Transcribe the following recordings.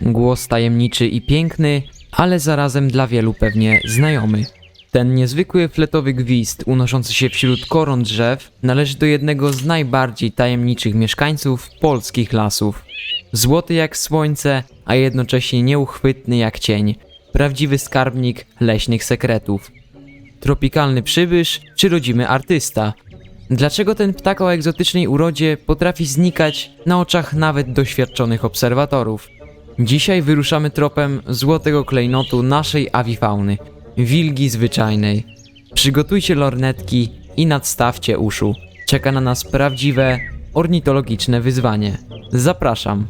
Głos tajemniczy i piękny, ale zarazem dla wielu pewnie znajomy. Ten niezwykły fletowy gwizd unoszący się wśród koron drzew należy do jednego z najbardziej tajemniczych mieszkańców polskich lasów. Złoty jak słońce, a jednocześnie nieuchwytny jak cień. Prawdziwy skarbnik leśnych sekretów. Tropikalny przybysz czy rodzimy artysta? Dlaczego ten ptak o egzotycznej urodzie potrafi znikać na oczach nawet doświadczonych obserwatorów? Dzisiaj wyruszamy tropem złotego klejnotu naszej awifauny, wilgi zwyczajnej. Przygotujcie lornetki i nadstawcie uszu. Czeka na nas prawdziwe ornitologiczne wyzwanie. Zapraszam.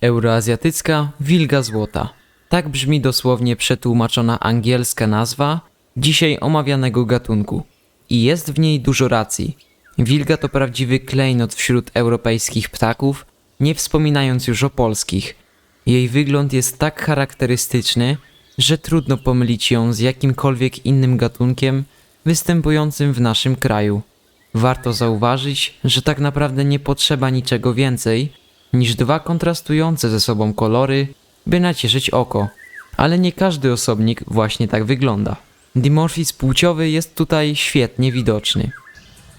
Euroazjatycka wilga złota. Tak brzmi dosłownie przetłumaczona angielska nazwa dzisiaj omawianego gatunku. I jest w niej dużo racji. Wilga to prawdziwy klejnot wśród europejskich ptaków, nie wspominając już o polskich. Jej wygląd jest tak charakterystyczny, że trudno pomylić ją z jakimkolwiek innym gatunkiem występującym w naszym kraju. Warto zauważyć, że tak naprawdę nie potrzeba niczego więcej niż dwa kontrastujące ze sobą kolory, by nacieszyć oko. Ale nie każdy osobnik właśnie tak wygląda. Dimorfizm płciowy jest tutaj świetnie widoczny.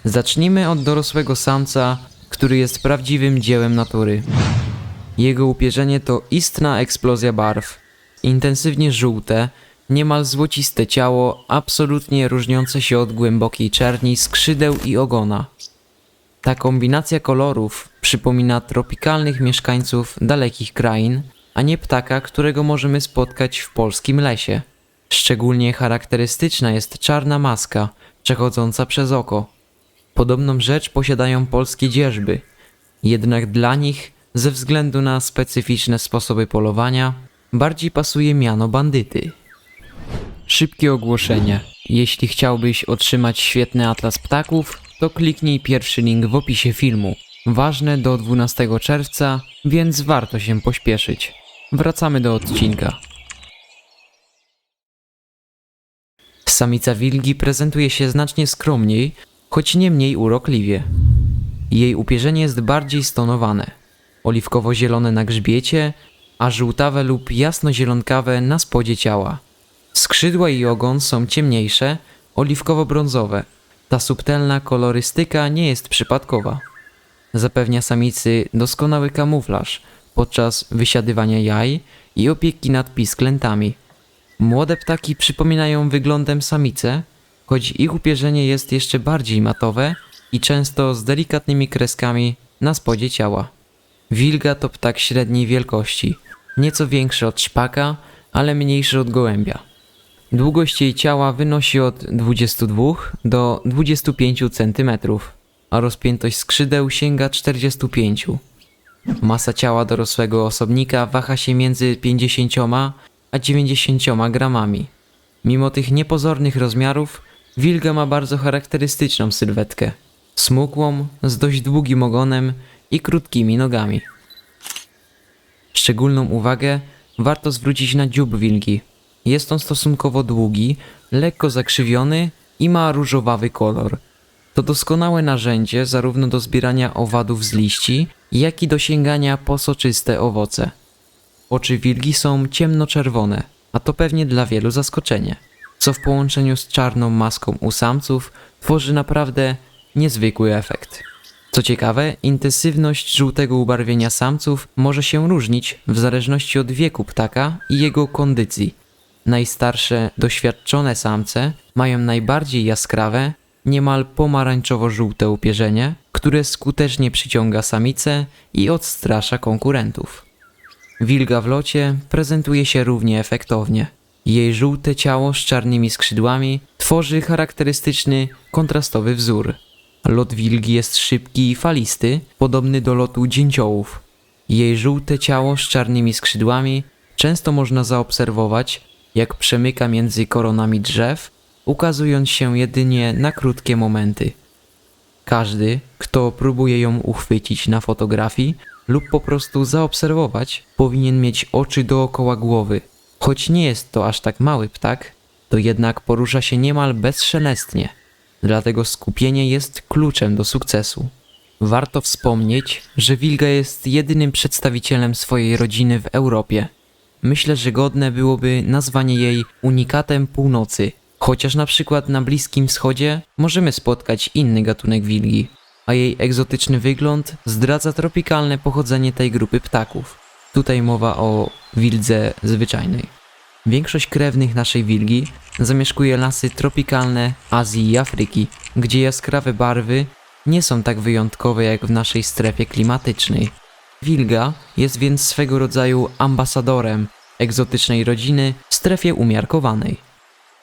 Zacznijmy od dorosłego samca, który jest prawdziwym dziełem natury. Jego upierzenie to istna eksplozja barw. Intensywnie żółte, niemal złociste ciało, absolutnie różniące się od głębokiej czerni skrzydeł i ogona. Ta kombinacja kolorów przypomina tropikalnych mieszkańców dalekich krain, a nie ptaka, którego możemy spotkać w polskim lesie. Szczególnie charakterystyczna jest czarna maska, przechodząca przez oko. Podobną rzecz posiadają polskie dzierżby, jednak dla nich, ze względu na specyficzne sposoby polowania, bardziej pasuje miano bandyty. Szybkie ogłoszenie. Jeśli chciałbyś otrzymać świetny atlas ptaków, to kliknij pierwszy link w opisie filmu. Ważne do 12 czerwca, więc warto się pośpieszyć. Wracamy do odcinka. Samica wilgi prezentuje się znacznie skromniej, choć nie mniej urokliwie. Jej upierzenie jest bardziej stonowane, oliwkowo-zielone na grzbiecie, a żółtawe lub jasnozielonkawe na spodzie ciała. Skrzydła i ogon są ciemniejsze, oliwkowo-brązowe. Ta subtelna kolorystyka nie jest przypadkowa. Zapewnia samicy doskonały kamuflaż podczas wysiadywania jaj i opieki nad pisklętami. Młode ptaki przypominają wyglądem samice, choć ich upierzenie jest jeszcze bardziej matowe i często z delikatnymi kreskami na spodzie ciała. Wilga to ptak średniej wielkości, nieco większy od szpaka, ale mniejszy od gołębia. Długość jej ciała wynosi od 22 do 25 cm, a rozpiętość skrzydeł sięga 45. Masa ciała dorosłego osobnika waha się między 50 a 90 gramami. Mimo tych niepozornych rozmiarów, wilga ma bardzo charakterystyczną sylwetkę. Smukłą, z dość długim ogonem i krótkimi nogami. Szczególną uwagę warto zwrócić na dziób wilgi. Jest on stosunkowo długi, lekko zakrzywiony i ma różowawy kolor. To doskonałe narzędzie zarówno do zbierania owadów z liści, jak i do sięgania po soczyste owoce. Oczy wilgi są ciemnoczerwone, a to pewnie dla wielu zaskoczenie, co w połączeniu z czarną maską u samców tworzy naprawdę niezwykły efekt. Co ciekawe, intensywność żółtego ubarwienia samców może się różnić w zależności od wieku ptaka i jego kondycji. Najstarsze, doświadczone samce mają najbardziej jaskrawe, niemal pomarańczowo-żółte upierzenie, które skutecznie przyciąga samice i odstrasza konkurentów. Wilga w locie prezentuje się równie efektownie. Jej żółte ciało z czarnymi skrzydłami tworzy charakterystyczny, kontrastowy wzór. Lot wilgi jest szybki i falisty, podobny do lotu dzięciołów. Jej żółte ciało z czarnymi skrzydłami często można zaobserwować, jak przemyka między koronami drzew, ukazując się jedynie na krótkie momenty. Każdy, kto próbuje ją uchwycić na fotografii lub po prostu zaobserwować, powinien mieć oczy dookoła głowy. Choć nie jest to aż tak mały ptak, to jednak porusza się niemal bezszelestnie. dlatego skupienie jest kluczem do sukcesu. Warto wspomnieć, że wilga jest jedynym przedstawicielem swojej rodziny w Europie. Myślę, że godne byłoby nazwanie jej unikatem północy, chociaż na przykład na Bliskim Wschodzie możemy spotkać inny gatunek wilgi, a jej egzotyczny wygląd zdradza tropikalne pochodzenie tej grupy ptaków. Tutaj mowa o wildze zwyczajnej. Większość krewnych naszej wilgi zamieszkuje lasy tropikalne Azji i Afryki, gdzie jaskrawe barwy nie są tak wyjątkowe jak w naszej strefie klimatycznej. Wilga jest więc swego rodzaju ambasadorem egzotycznej rodziny w strefie umiarkowanej.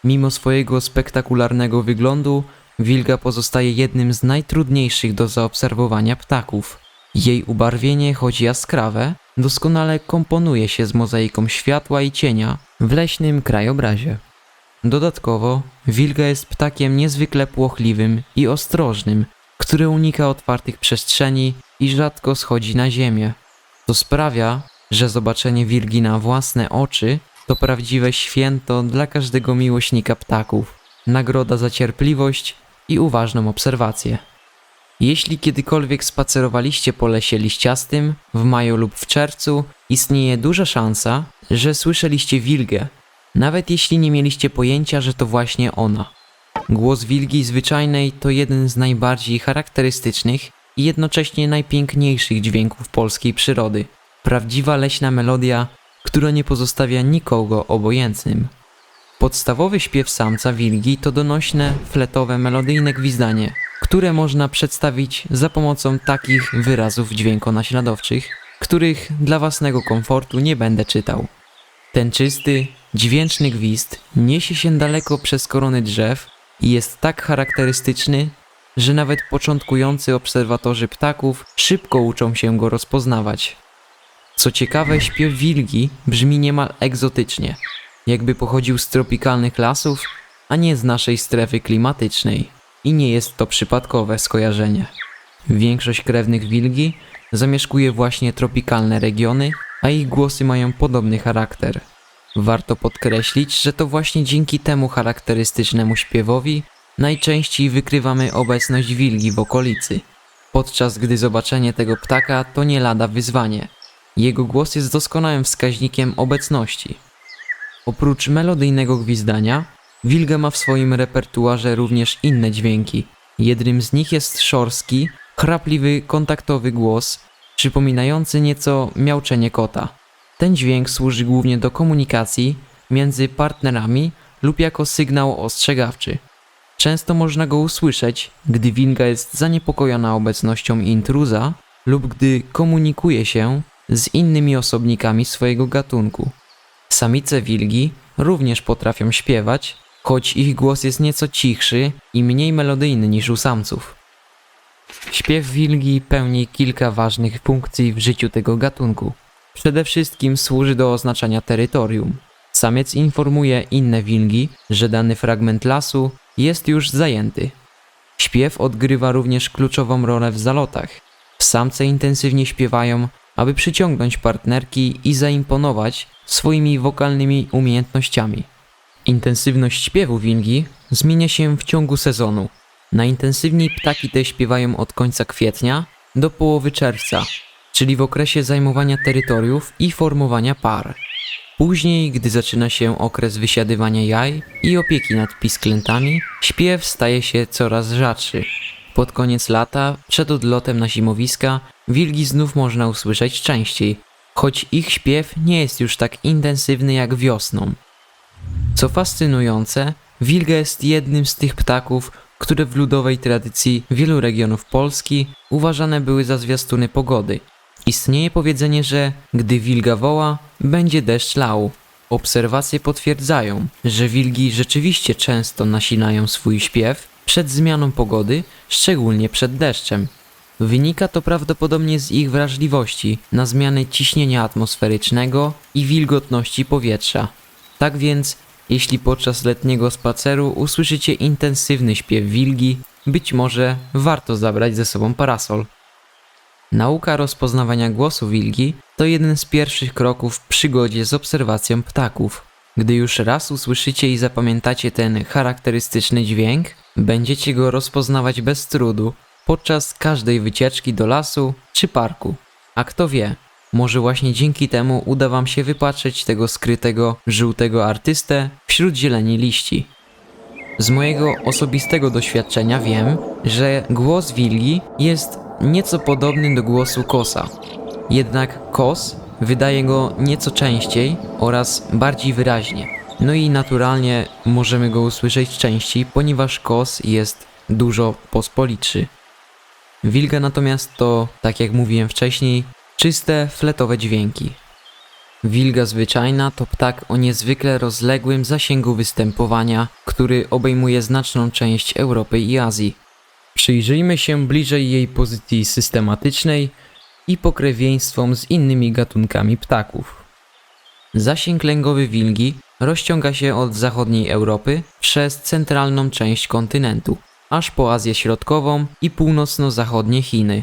Mimo swojego spektakularnego wyglądu, wilga pozostaje jednym z najtrudniejszych do zaobserwowania ptaków. Jej ubarwienie, choć jaskrawe, doskonale komponuje się z mozaiką światła i cienia w leśnym krajobrazie. Dodatkowo, wilga jest ptakiem niezwykle płochliwym i ostrożnym, który unika otwartych przestrzeni i rzadko schodzi na ziemię. To sprawia, że zobaczenie wilgi na własne oczy to prawdziwe święto dla każdego miłośnika ptaków, nagroda za cierpliwość i uważną obserwację. Jeśli kiedykolwiek spacerowaliście po lesie liściastym w maju lub w czerwcu, istnieje duża szansa, że słyszeliście wilgę, nawet jeśli nie mieliście pojęcia, że to właśnie ona. Głos wilgi zwyczajnej to jeden z najbardziej charakterystycznych i jednocześnie najpiękniejszych dźwięków polskiej przyrody. Prawdziwa leśna melodia, która nie pozostawia nikogo obojętnym. Podstawowy śpiew samca wilgi to donośne, fletowe, melodyjne gwizdanie, które można przedstawić za pomocą takich wyrazów dźwiękonaśladowczych, których dla własnego komfortu nie będę czytał. Ten czysty, dźwięczny gwizd niesie się daleko przez korony drzew i jest tak charakterystyczny, że nawet początkujący obserwatorzy ptaków szybko uczą się go rozpoznawać. Co ciekawe, śpiew wilgi brzmi niemal egzotycznie, jakby pochodził z tropikalnych lasów, a nie z naszej strefy klimatycznej. I nie jest to przypadkowe skojarzenie. Większość krewnych wilgi zamieszkuje właśnie tropikalne regiony, a ich głosy mają podobny charakter. Warto podkreślić, że to właśnie dzięki temu charakterystycznemu śpiewowi najczęściej wykrywamy obecność wilgi w okolicy, podczas gdy zobaczenie tego ptaka to nie lada wyzwanie. Jego głos jest doskonałym wskaźnikiem obecności. Oprócz melodyjnego gwizdania, wilga ma w swoim repertuarze również inne dźwięki. Jednym z nich jest szorski, chrapliwy, kontaktowy głos, przypominający nieco miauczenie kota. Ten dźwięk służy głównie do komunikacji między partnerami lub jako sygnał ostrzegawczy. Często można go usłyszeć, gdy wilga jest zaniepokojona obecnością intruza lub gdy komunikuje się z innymi osobnikami swojego gatunku. Samice wilgi również potrafią śpiewać, choć ich głos jest nieco cichszy i mniej melodyjny niż u samców. Śpiew wilgi pełni kilka ważnych funkcji w życiu tego gatunku. Przede wszystkim służy do oznaczania terytorium. Samiec informuje inne wilgi, że dany fragment lasu jest już zajęty. Śpiew odgrywa również kluczową rolę w zalotach. Samce intensywnie śpiewają, aby przyciągnąć partnerki i zaimponować swoimi wokalnymi umiejętnościami. Intensywność śpiewu wilgi zmienia się w ciągu sezonu. Najintensywniej ptaki te śpiewają od końca kwietnia do połowy czerwca, czyli w okresie zajmowania terytoriów i formowania par. Później, gdy zaczyna się okres wysiadywania jaj i opieki nad pisklętami, śpiew staje się coraz rzadszy. Pod koniec lata, przed odlotem na zimowiska, wilgi znów można usłyszeć częściej, choć ich śpiew nie jest już tak intensywny jak wiosną. Co fascynujące, wilga jest jednym z tych ptaków, które w ludowej tradycji wielu regionów Polski uważane były za zwiastuny pogody. Istnieje powiedzenie, że gdy wilga woła, będzie deszcz lał. Obserwacje potwierdzają, że wilgi rzeczywiście często nasilają swój śpiew przed zmianą pogody, szczególnie przed deszczem. Wynika to prawdopodobnie z ich wrażliwości na zmiany ciśnienia atmosferycznego i wilgotności powietrza. Tak więc, jeśli podczas letniego spaceru usłyszycie intensywny śpiew wilgi, być może warto zabrać ze sobą parasol. Nauka rozpoznawania głosu wilgi to jeden z pierwszych kroków w przygodzie z obserwacją ptaków. Gdy już raz usłyszycie i zapamiętacie ten charakterystyczny dźwięk, będziecie go rozpoznawać bez trudu podczas każdej wycieczki do lasu czy parku. A kto wie, może właśnie dzięki temu uda wam się wypatrzeć tego skrytego, żółtego artystę wśród zieleni liści. Z mojego osobistego doświadczenia wiem, że głos wilgi jest nieco podobny do głosu kosa. Jednak kos wydaje go nieco częściej oraz bardziej wyraźnie. No i naturalnie możemy go usłyszeć częściej, ponieważ kos jest dużo pospolitszy. Wilga natomiast to, tak jak mówiłem wcześniej, czyste fletowe dźwięki. Wilga zwyczajna to ptak o niezwykle rozległym zasięgu występowania, który obejmuje znaczną część Europy i Azji. Przyjrzyjmy się bliżej jej pozycji systematycznej i pokrewieństwom z innymi gatunkami ptaków. Zasięg lęgowy wilgi rozciąga się od zachodniej Europy przez centralną część kontynentu, aż po Azję Środkową i północno-zachodnie Chiny.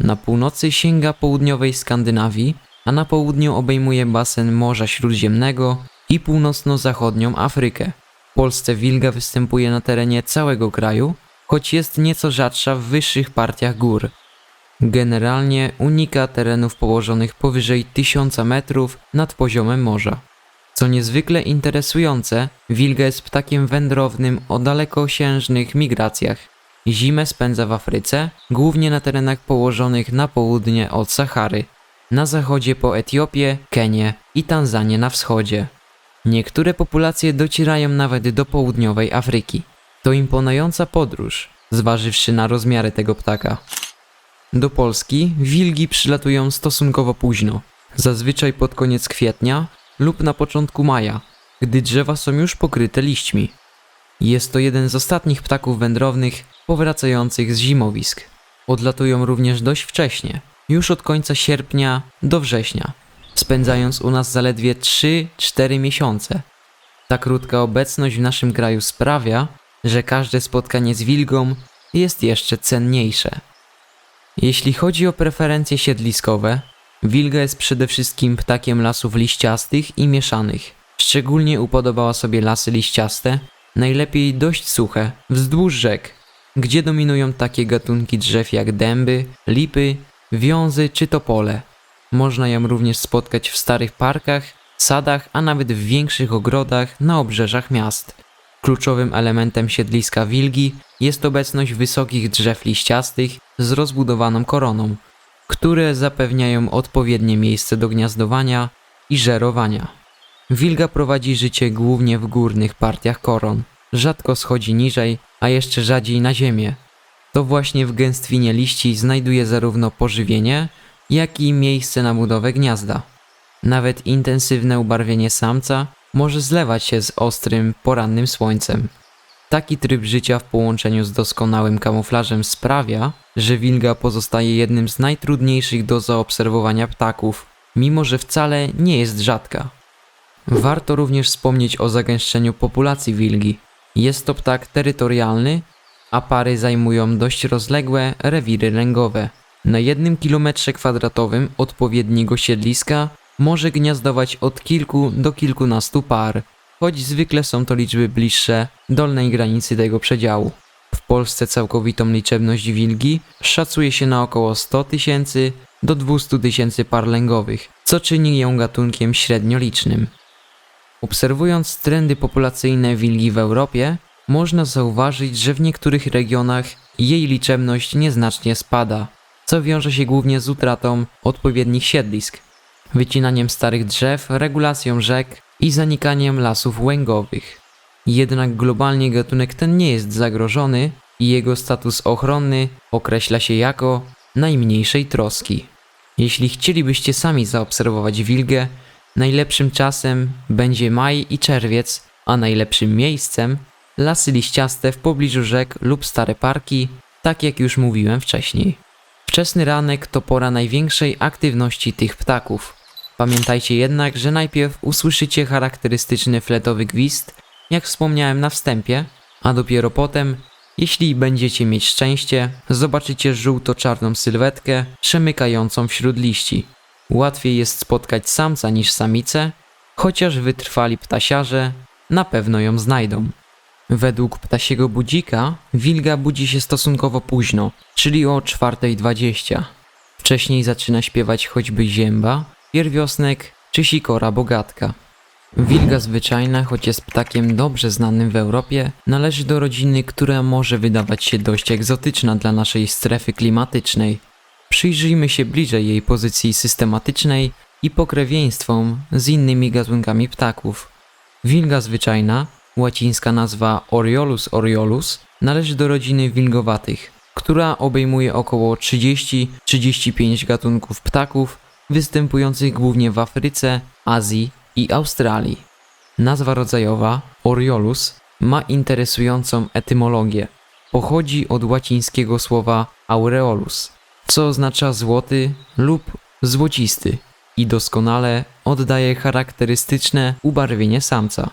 Na północy sięga południowej Skandynawii, a na południu obejmuje basen Morza Śródziemnego i północno-zachodnią Afrykę. W Polsce wilga występuje na terenie całego kraju, choć jest nieco rzadsza w wyższych partiach gór. Generalnie unika terenów położonych powyżej 1000 metrów nad poziomem morza. Co niezwykle interesujące, wilga jest ptakiem wędrownym o dalekosiężnych migracjach. Zimę spędza w Afryce, głównie na terenach położonych na południe od Sahary, na zachodzie po Etiopię, Kenię i Tanzanię na wschodzie. Niektóre populacje docierają nawet do południowej Afryki. To imponująca podróż, zważywszy na rozmiary tego ptaka. Do Polski wilgi przylatują stosunkowo późno, zazwyczaj pod koniec kwietnia lub na początku maja, gdy drzewa są już pokryte liśćmi. Jest to jeden z ostatnich ptaków wędrownych powracających z zimowisk. Odlatują również dość wcześnie, już od końca sierpnia do września, spędzając u nas zaledwie 3-4 miesiące. Ta krótka obecność w naszym kraju sprawia, że każde spotkanie z wilgą jest jeszcze cenniejsze. Jeśli chodzi o preferencje siedliskowe, wilga jest przede wszystkim ptakiem lasów liściastych i mieszanych. Szczególnie upodobała sobie lasy liściaste, najlepiej dość suche, wzdłuż rzek, gdzie dominują takie gatunki drzew jak dęby, lipy, wiązy czy topole. Można ją również spotkać w starych parkach, sadach, a nawet w większych ogrodach na obrzeżach miast. Kluczowym elementem siedliska wilgi jest obecność wysokich drzew liściastych z rozbudowaną koroną, które zapewniają odpowiednie miejsce do gniazdowania i żerowania. Wilga prowadzi życie głównie w górnych partiach koron. Rzadko schodzi niżej, a jeszcze rzadziej na ziemię. To właśnie w gęstwinie liści znajduje zarówno pożywienie, jak i miejsce na budowę gniazda. Nawet intensywne ubarwienie samca może zlewać się z ostrym, porannym słońcem. Taki tryb życia w połączeniu z doskonałym kamuflażem sprawia, że wilga pozostaje jednym z najtrudniejszych do zaobserwowania ptaków, mimo że wcale nie jest rzadka. Warto również wspomnieć o zagęszczeniu populacji wilgi. Jest to ptak terytorialny, a pary zajmują dość rozległe rewiry lęgowe. Na jednym kilometrze kwadratowym odpowiedniego siedliska może gniazdować od kilku do kilkunastu par, choć zwykle są to liczby bliższe dolnej granicy tego przedziału. Polsce całkowitą liczebność wilgi szacuje się na około 100 tysięcy do 200 tysięcy par lęgowych, co czyni ją gatunkiem średnio licznym. Obserwując trendy populacyjne wilgi w Europie, można zauważyć, że w niektórych regionach jej liczebność nieznacznie spada, co wiąże się głównie z utratą odpowiednich siedlisk, wycinaniem starych drzew, regulacją rzek i zanikaniem lasów łęgowych. Jednak globalnie gatunek ten nie jest zagrożony i jego status ochronny określa się jako najmniejszej troski. Jeśli chcielibyście sami zaobserwować wilgę, najlepszym czasem będzie maj i czerwiec, a najlepszym miejscem lasy liściaste w pobliżu rzek lub stare parki, tak jak już mówiłem wcześniej. Wczesny ranek to pora największej aktywności tych ptaków. Pamiętajcie jednak, że najpierw usłyszycie charakterystyczny fletowy gwizd, jak wspomniałem na wstępie, a dopiero potem, jeśli będziecie mieć szczęście, zobaczycie żółto-czarną sylwetkę przemykającą wśród liści. Łatwiej jest spotkać samca niż samicę, chociaż wytrwali ptasiarze na pewno ją znajdą. Według ptasiego budzika wilga budzi się stosunkowo późno, czyli o 4.20. Wcześniej zaczyna śpiewać choćby zięba, pierwiosnek czy sikora bogatka. Wilga zwyczajna, choć jest ptakiem dobrze znanym w Europie, należy do rodziny, która może wydawać się dość egzotyczna dla naszej strefy klimatycznej. Przyjrzyjmy się bliżej jej pozycji systematycznej i pokrewieństwom z innymi gatunkami ptaków. Wilga zwyczajna, łacińska nazwa Oriolus oriolus, należy do rodziny wilgowatych, która obejmuje około 30-35 gatunków ptaków występujących głównie w Afryce, Azji i Australii. Nazwa rodzajowa Oriolus ma interesującą etymologię. Pochodzi od łacińskiego słowa aureolus, co oznacza złoty lub złocisty i doskonale oddaje charakterystyczne ubarwienie samca.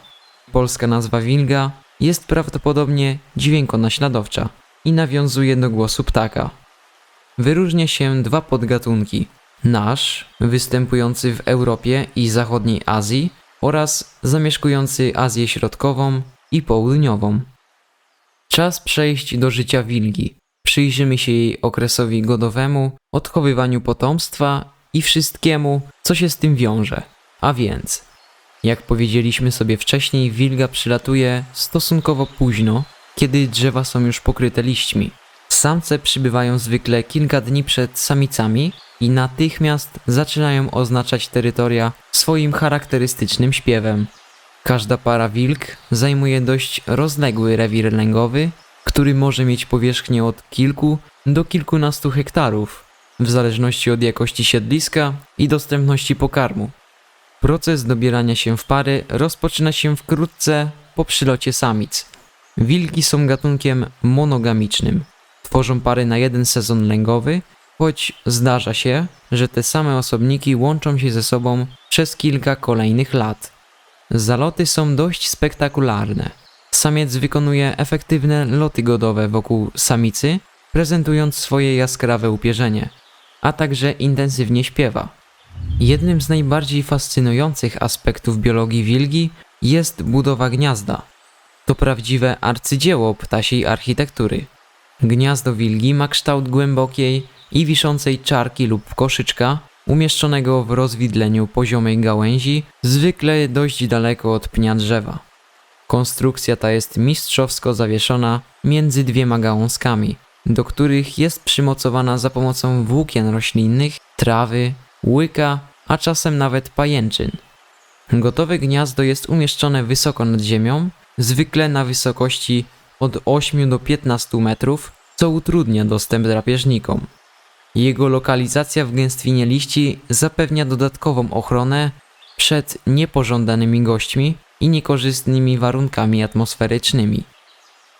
Polska nazwa wilga jest prawdopodobnie dźwiękonaśladowcza i nawiązuje do głosu ptaka. Wyróżnia się dwa podgatunki. Nasz, występujący w Europie i zachodniej Azji oraz zamieszkujący Azję Środkową i Południową. Czas przejść do życia wilgi. Przyjrzymy się jej okresowi godowemu, odchowywaniu potomstwa i wszystkiemu, co się z tym wiąże. A więc, jak powiedzieliśmy sobie wcześniej, wilga przylatuje stosunkowo późno, kiedy drzewa są już pokryte liśćmi. Samce przybywają zwykle kilka dni przed samicami i natychmiast zaczynają oznaczać terytoria swoim charakterystycznym śpiewem. Każda para wilk zajmuje dość rozległy rewir lęgowy, który może mieć powierzchnię od kilku do kilkunastu hektarów, w zależności od jakości siedliska i dostępności pokarmu. Proces dobierania się w pary rozpoczyna się wkrótce po przylocie samic. Wilki są gatunkiem monogamicznym. Tworzą pary na jeden sezon lęgowy, choć zdarza się, że te same osobniki łączą się ze sobą przez kilka kolejnych lat. Zaloty są dość spektakularne. Samiec wykonuje efektywne loty godowe wokół samicy, prezentując swoje jaskrawe upierzenie, a także intensywnie śpiewa. Jednym z najbardziej fascynujących aspektów biologii wilgi jest budowa gniazda. To prawdziwe arcydzieło ptasiej architektury. Gniazdo wilgi ma kształt głębokiej i wiszącej czarki lub koszyczka, umieszczonego w rozwidleniu poziomej gałęzi, zwykle dość daleko od pnia drzewa. Konstrukcja ta jest mistrzowsko zawieszona między dwiema gałązkami, do których jest przymocowana za pomocą włókien roślinnych, trawy, łyka, a czasem nawet pajęczyn. Gotowe gniazdo jest umieszczone wysoko nad ziemią, zwykle na wysokości od 8 do 15 metrów, co utrudnia dostęp drapieżnikom. Jego lokalizacja w gęstwinie liści zapewnia dodatkową ochronę przed niepożądanymi gośćmi i niekorzystnymi warunkami atmosferycznymi.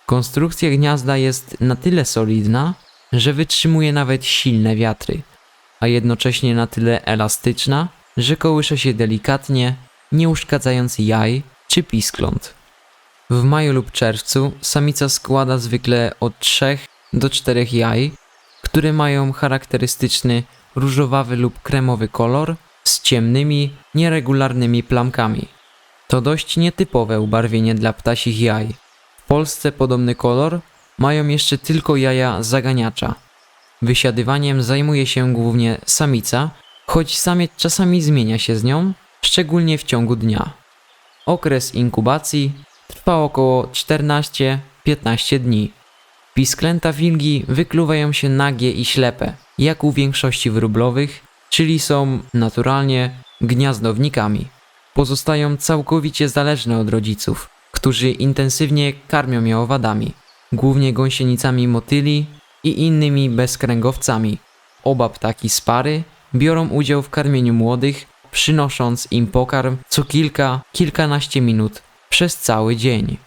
Konstrukcja gniazda jest na tyle solidna, że wytrzymuje nawet silne wiatry, a jednocześnie na tyle elastyczna, że kołysze się delikatnie, nie uszkadzając jaj czy piskląt. W maju lub czerwcu samica składa zwykle od 3 do 4 jaj, które mają charakterystyczny różowawy lub kremowy kolor z ciemnymi, nieregularnymi plamkami. To dość nietypowe ubarwienie dla ptasich jaj. W Polsce podobny kolor mają jeszcze tylko jaja zaganiacza. Wysiadywaniem zajmuje się głównie samica, choć samiec czasami zmienia się z nią, szczególnie w ciągu dnia. Okres inkubacji trwa około 14-15 dni. Pisklęta wilgi wykluwają się nagie i ślepe, jak u większości wróblowych, czyli są naturalnie gniazdownikami. Pozostają całkowicie zależne od rodziców, którzy intensywnie karmią je owadami, głównie gąsienicami motyli i innymi bezkręgowcami. Oba ptaki z pary biorą udział w karmieniu młodych, przynosząc im pokarm co kilka, kilkanaście minut przez cały dzień.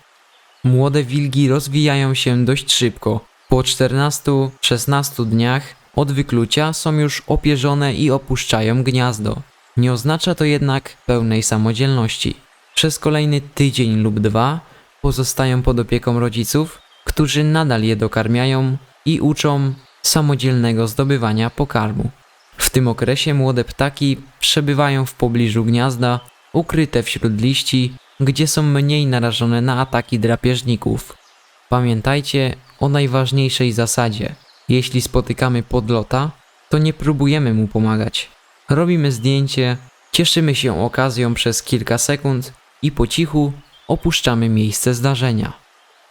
Młode wilgi rozwijają się dość szybko. Po 14-16 dniach od wyklucia są już opierzone i opuszczają gniazdo. Nie oznacza to jednak pełnej samodzielności. Przez kolejny tydzień lub dwa pozostają pod opieką rodziców, którzy nadal je dokarmiają i uczą samodzielnego zdobywania pokarmu. W tym okresie młode ptaki przebywają w pobliżu gniazda ukryte wśród liści, gdzie są mniej narażone na ataki drapieżników. Pamiętajcie o najważniejszej zasadzie. Jeśli spotykamy podlota, to nie próbujemy mu pomagać. Robimy zdjęcie, cieszymy się okazją przez kilka sekund i po cichu opuszczamy miejsce zdarzenia.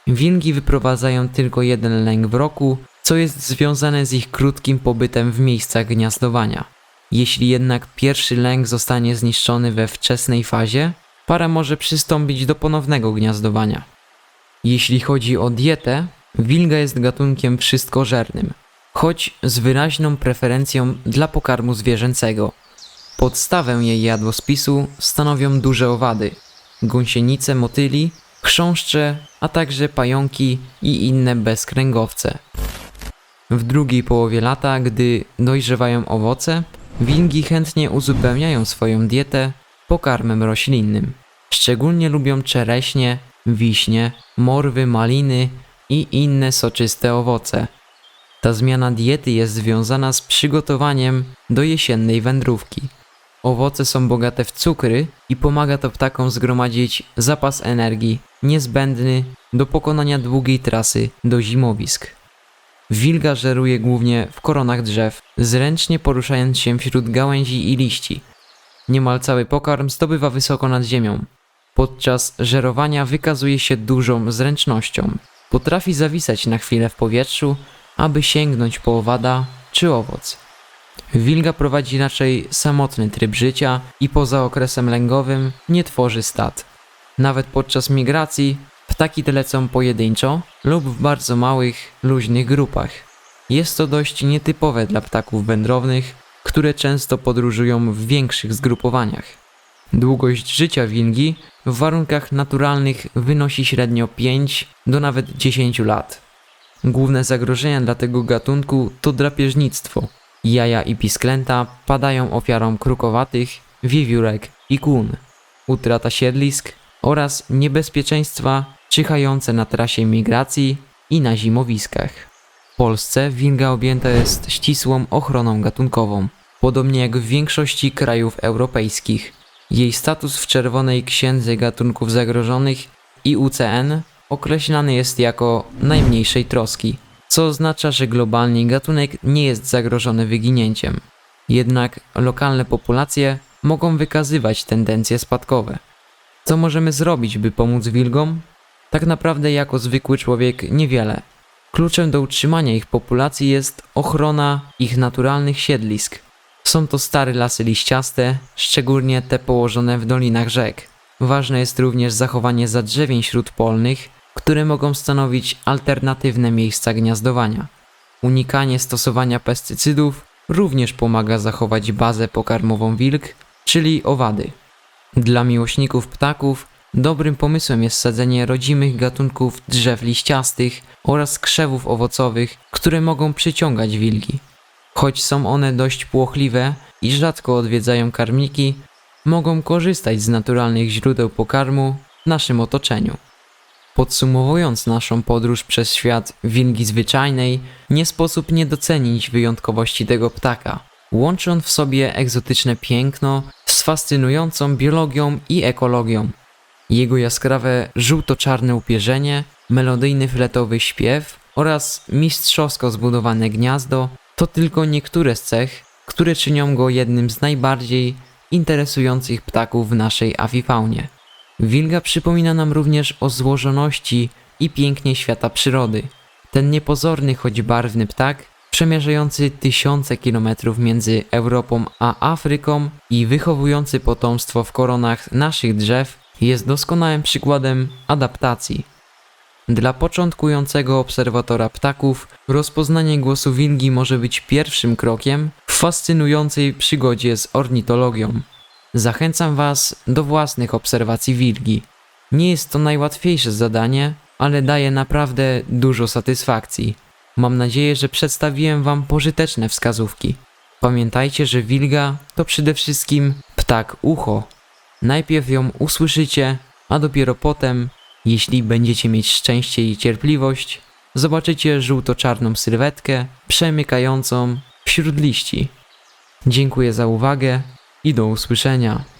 Wilgi wyprowadzają tylko jeden lęk w roku, co jest związane z ich krótkim pobytem w miejscach gniazdowania. Jeśli jednak pierwszy lęk zostanie zniszczony we wczesnej fazie, para może przystąpić do ponownego gniazdowania. Jeśli chodzi o dietę, wilga jest gatunkiem wszystkożernym, choć z wyraźną preferencją dla pokarmu zwierzęcego. Podstawę jej jadłospisu stanowią duże owady, gąsienice motyli, chrząszcze, a także pająki i inne bezkręgowce. W drugiej połowie lata, gdy dojrzewają owoce, wilgi chętnie uzupełniają swoją dietę pokarmem roślinnym. Szczególnie lubią czereśnie, wiśnie, morwy, maliny i inne soczyste owoce. Ta zmiana diety jest związana z przygotowaniem do jesiennej wędrówki. Owoce są bogate w cukry i pomaga to ptakom zgromadzić zapas energii niezbędny do pokonania długiej trasy do zimowisk. Wilga żeruje głównie w koronach drzew, zręcznie poruszając się wśród gałęzi i liści. Niemal cały pokarm zdobywa wysoko nad ziemią. Podczas żerowania wykazuje się dużą zręcznością. Potrafi zawisać na chwilę w powietrzu, aby sięgnąć po owada czy owoc. Wilga prowadzi raczej samotny tryb życia i poza okresem lęgowym nie tworzy stad. Nawet podczas migracji ptaki te lecą pojedynczo lub w bardzo małych, luźnych grupach. Jest to dość nietypowe dla ptaków wędrownych, które często podróżują w większych zgrupowaniach. Długość życia wilgi w warunkach naturalnych wynosi średnio 5 do nawet 10 lat. Główne zagrożenia dla tego gatunku to drapieżnictwo. Jaja i pisklęta padają ofiarą krukowatych, wiewiórek i kun. Utrata siedlisk oraz niebezpieczeństwa czyhające na trasie migracji i na zimowiskach. W Polsce wilga objęta jest ścisłą ochroną gatunkową, podobnie jak w większości krajów europejskich. Jej status w Czerwonej Księdze Gatunków Zagrożonych i UCN określany jest jako najmniejszej troski, co oznacza, że globalnie gatunek nie jest zagrożony wyginięciem. Jednak lokalne populacje mogą wykazywać tendencje spadkowe. Co możemy zrobić, by pomóc wilgom? Tak naprawdę, jako zwykły człowiek, niewiele. Kluczem do utrzymania ich populacji jest ochrona ich naturalnych siedlisk. Są to stare lasy liściaste, szczególnie te położone w dolinach rzek. Ważne jest również zachowanie zadrzewień śródpolnych, które mogą stanowić alternatywne miejsca gniazdowania. Unikanie stosowania pestycydów również pomaga zachować bazę pokarmową wilk, czyli owady. Dla miłośników ptaków dobrym pomysłem jest sadzenie rodzimych gatunków drzew liściastych oraz krzewów owocowych, które mogą przyciągać wilki. Choć są one dość płochliwe i rzadko odwiedzają karmniki, mogą korzystać z naturalnych źródeł pokarmu w naszym otoczeniu. Podsumowując naszą podróż przez świat wilgi zwyczajnej, nie sposób nie docenić wyjątkowości tego ptaka. Łączy on w sobie egzotyczne piękno z fascynującą biologią i ekologią. Jego jaskrawe żółto-czarne upierzenie, melodyjny fletowy śpiew oraz mistrzowsko zbudowane gniazdo to tylko niektóre z cech, które czynią go jednym z najbardziej interesujących ptaków w naszej awifaunie. Wilga przypomina nam również o złożoności i pięknie świata przyrody. Ten niepozorny, choć barwny ptak, przemierzający tysiące kilometrów między Europą a Afryką i wychowujący potomstwo w koronach naszych drzew, jest doskonałym przykładem adaptacji. Dla początkującego obserwatora ptaków, rozpoznanie głosu wilgi może być pierwszym krokiem w fascynującej przygodzie z ornitologią. Zachęcam Was do własnych obserwacji wilgi. Nie jest to najłatwiejsze zadanie, ale daje naprawdę dużo satysfakcji. Mam nadzieję, że przedstawiłem Wam pożyteczne wskazówki. Pamiętajcie, że wilga to przede wszystkim ptak ucho. Najpierw ją usłyszycie, a dopiero potem, jeśli będziecie mieć szczęście i cierpliwość, zobaczycie żółto-czarną sylwetkę przemykającą wśród liści. Dziękuję za uwagę i do usłyszenia.